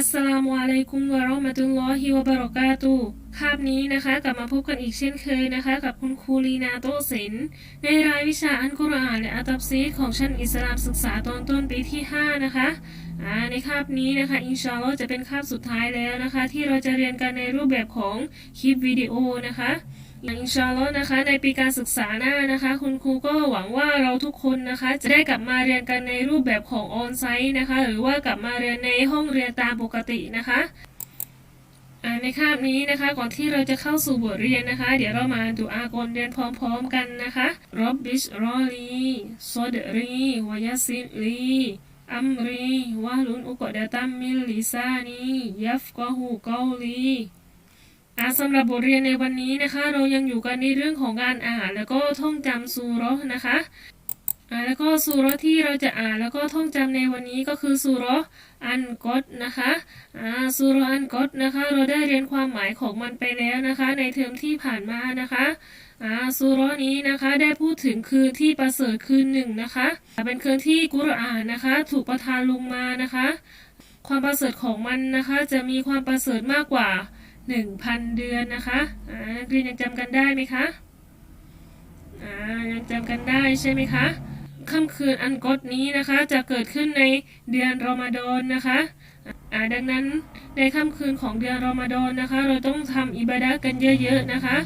อัสสลามุอะลัยกุมวะเราะมะตุลลอฮิวะบะเราะกาตุคาบนี้นะคะกลับมาพบกันอีกเช่นเคยนะคะ กับคุณครูลีนาโตศินในรายวิชาอันกุรอานและอัตับซีดของชั้นอิสลามศึกษาตอนต้นปีที่ 5 นะคะในคาบนี้นะคะอินชาอัลจะเป็นคาบสุดท้ายแล้วนะคะ ที่เราจะเรียนกันในรูปแบบของคลิปวิดีโอนะคะ อินชาอัลลอฮ์นะคะในปีการศึกษาหน้านะคะ คุณครูก็หวังว่าเราทุกคนนะคะ จะได้กลับมาเรียนกันในรูปแบบของออนไซต์นะคะ หรือว่ากลับมาเรียนในห้องเรียนตามปกตินะคะในคาบนี้นะคะ ก่อนที่เราจะเข้าสู่บทเรียนนะคะ เดี๋ยวเรามาดูอากรเรียนพร้อมๆกันนะคะรบบิชรอลีโซอดรีวายซิลีอัมรีวะลุนอุกดะตัมมิลลิซานียัฟกะฮูกอลี อ่าสำหรับบทเรียนในวันนี้นะคะ เรายังอยู่กันในเรื่องของการอ่าน แล้วก็ท่องจำซูร์นะคะอ่าแล้วก็ซูราะห์ที่เราจะอ่านแล้วก็ท่องจำในวันนี้ก็คือซูราะห์อันกอดนะคะอ่าซูราะห์อันกอดนะคะ เราได้เรียนความหมายของมันไปแล้วนะคะ ในเทอมที่ผ่านมานะคะอ่าซูราะห์นี้นะคะได้พูดถึงคืนที่ประเสริฐคืนหนึ่งนะคะ เป็นคืนที่กุรอานนะคะ ถูกประทานลงมานะคะ ความประเสริฐของมันนะคะ จะมีความประเสริฐมากกว่า หนึ่งพันเดือนนะคะอ่านักเรียนยังจำกันได้ไหมคะอ่ายังจำกันได้ใช่ไหมคะค่ำคืนอันกดนี้นะคะจะเกิดขึ้นในเดือนรอมฎอนนะคะอ่าดังนั้นในค่ำคืนของเดือนรอมฎอนนะคะ เราต้องทำอิบาดะกันเยอะๆนะคะ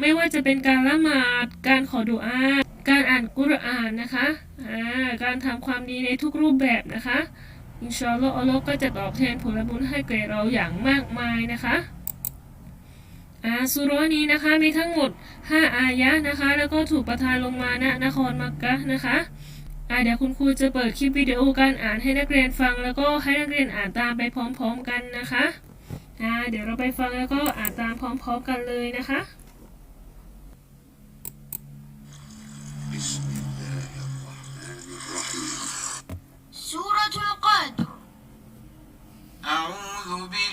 ไม่ว่าจะเป็นการละหมาดการขอดุอาการอ่านกุรอานนะคะอ่าการทำความดีในทุกรูปแบบนะคะอินชาอัลอัลลอฮ์ก็จะตอบแทนผลบุญให้แก่เราอย่างมากมายนะคะ อ่าสุเราะห์นี้นะคะมีทั้งหมด 5 อายะห์นะคะ แล้วก็ถูกประทานลงมาณนครมักกะฮ์นะคะอ่าเดี๋ยวคุณครูจะเปิดคลิปวิดีโอการอ่านให้นักเรียนฟัง แล้วก็ให้นักเรียนอ่านตามไปพร้อมๆกันนะคะอ่าเดี๋ยวเราไปฟังแล้วก็อ่านตามพร้อมๆกันเลยนะคะ بسم الله الرحمن الرحيم سورة القدر أعوذ بالله من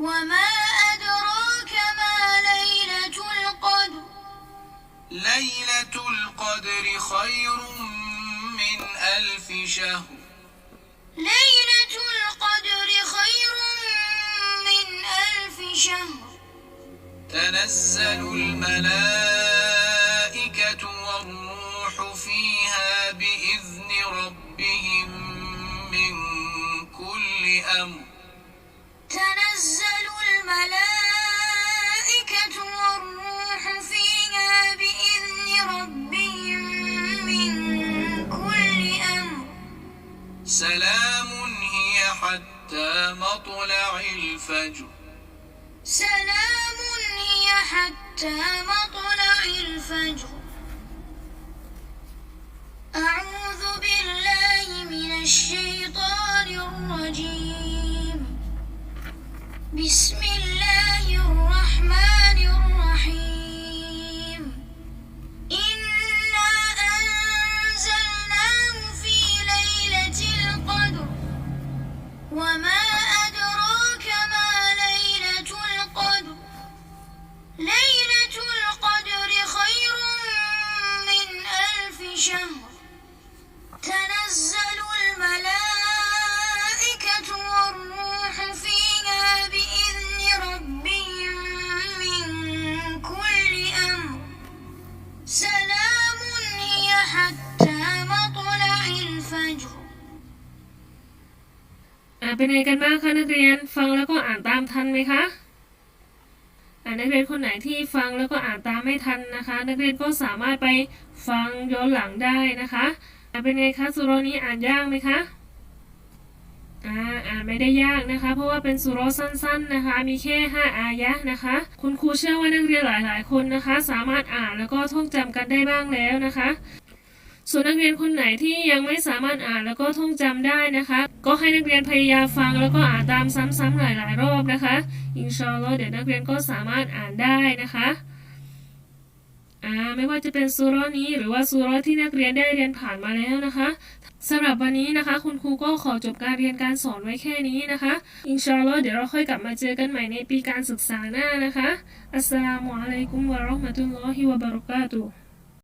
وما أدراك ما ليلة القدر. ليلة القدر خير من ألف شهر. ليلة القدر خير من ألف شهر. تنزل الملائكة والروح فيها بإذن ربهم من كل أمر. تنزل الملائكة والروح فيها بإذن ربهم من كل أمر. سلام هي حتى مطلع الفجر. سلام هي حتى مطلع الفجر. أعوذ بالله من الشيطان الرجيم. بسم شهر تنزل الملائكة والروح فيها بإذن ربهم من كل أمر سلام هي حتى مطلع الفجر อ่าเป็นไงกันบ้างคะนักเรียนฟังแล้วก็อ่านตามทันไหมคะอ่า นักเรียนคนไหนที่ฟังแล้วก็อ่านตามไม่ทันนะคะ นักเรียนก็สามารถไปฟังย้อนหลังได้นะคะเป็นไงคะสุโรนี้อ่านยากไหมคะอ่าอ่านไม่ได้ยากนะคะ เพราะว่าเป็นสุเรสั้น ๆนะคะ มีแค่ 5 อายะนะคะ คุณครูเชื่อว่านักเรียนหลายๆ คนนะคะ สามารถอ่านแล้วก็ท่องจำกันได้บ้างแล้วนะคะ ส่วนนักเรียนคนไหนที่ยังไม่สามารถอ่านแล้วก็ท่องจำได้นะคะ ก็ให้นักเรียนพยายามฟังแล้วก็อ่านตามซ้ำๆหลาย ๆ รอบนะคะอินชาอัลลอฮ์เดี๋ยวนักเรียนก็สามารถอ่านได้นะคะอ่าไม่ว่าจะเป็นซูราะห์นี้หรือว่าซูราะห์ที่นักเรียนได้เรียนผ่านมาแล้วนะคะสำหรับวันนี้นะคะ คุณครูก็ขอจบการเรียนการสอนไว้แค่นี้นะคะอินชาอัลลอฮ์เดี๋ยวเราค่อยกลับมาเจอกันใหม่ในปีการศึกษาหน้านะคะอัสสลามุอะลัยกุมวะเราะห์มะตุลลอฮิวะบะเราะกาตุฮ์